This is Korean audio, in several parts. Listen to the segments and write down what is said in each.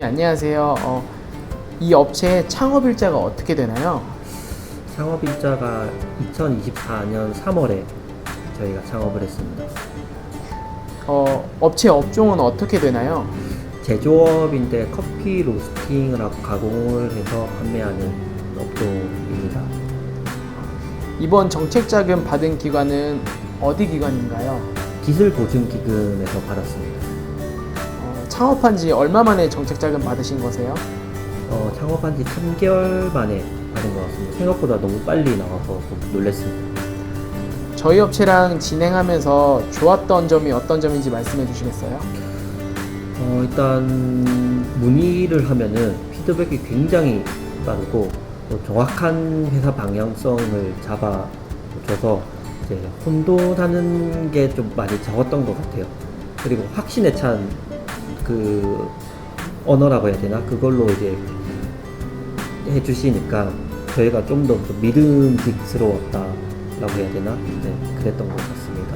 네, 안녕하세요. 어, 이 업체의 창업 일자가 어떻게 되나요? 창업 일자가 2024년 3월에 저희가 창업을 했습니다. 어, 업체 업종은 어떻게 되나요? 제조업인데 커피 로스팅을 하고 가공을 해서 판매하는 업종입니다. 이번 정책 자금 받은 기관은 어디 기관인가요? 기술 보증 기금에서 받았습니다. 어, 창업한 지 얼마 만에 정책 자금 받으신 거세요? 어, 창업한 지 3개월 만에 받은 것 같습니다. 생각보다 너무 빨리 나와서 좀 놀랐습니다. 저희 업체랑 진행하면서 좋았던 점이 어떤 점인지 말씀해 주시겠어요? 어, 일단 문의를 하면은 피드백이 굉장히 빠르고 또 정확한 회사 방향성을 잡아줘서 이제 혼돈하는 게 좀 많이 적었던 것 같아요. 그리고 확신에 찬 그 언어라고 해야 되나 그걸로 이제 해주시니까 저희가 좀 더 믿음직스러웠다라고 해야 되나 네, 그랬던 것 같습니다.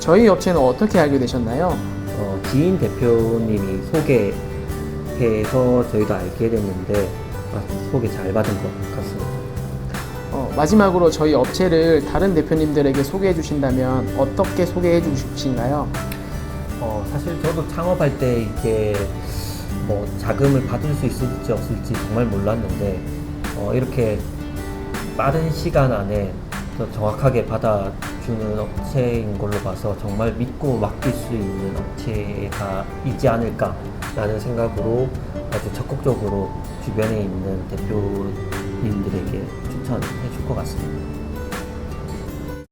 저희 업체는 어떻게 알게 되셨나요? 어, 지인 대표님이 소개해서 저희도 알게 됐는데 아, 소개 잘 받은 것 같습니다. 어, 마지막으로 저희 업체를 다른 대표님들에게 소개해 주신다면 어떻게 소개해 주신가요? 어, 사실 저도 창업할 때 이게 뭐 자금을 받을 수 있을지 없을지 정말 몰랐는데 어, 이렇게 빠른 시간 안에 더 정확하게 받아주는 업체인 걸로 봐서 정말 믿고 맡길 수 있는 업체가 있지 않을까라는 생각으로 아주 적극적으로 주변에 있는 대표님들에게 추천해 줄 것 같습니다.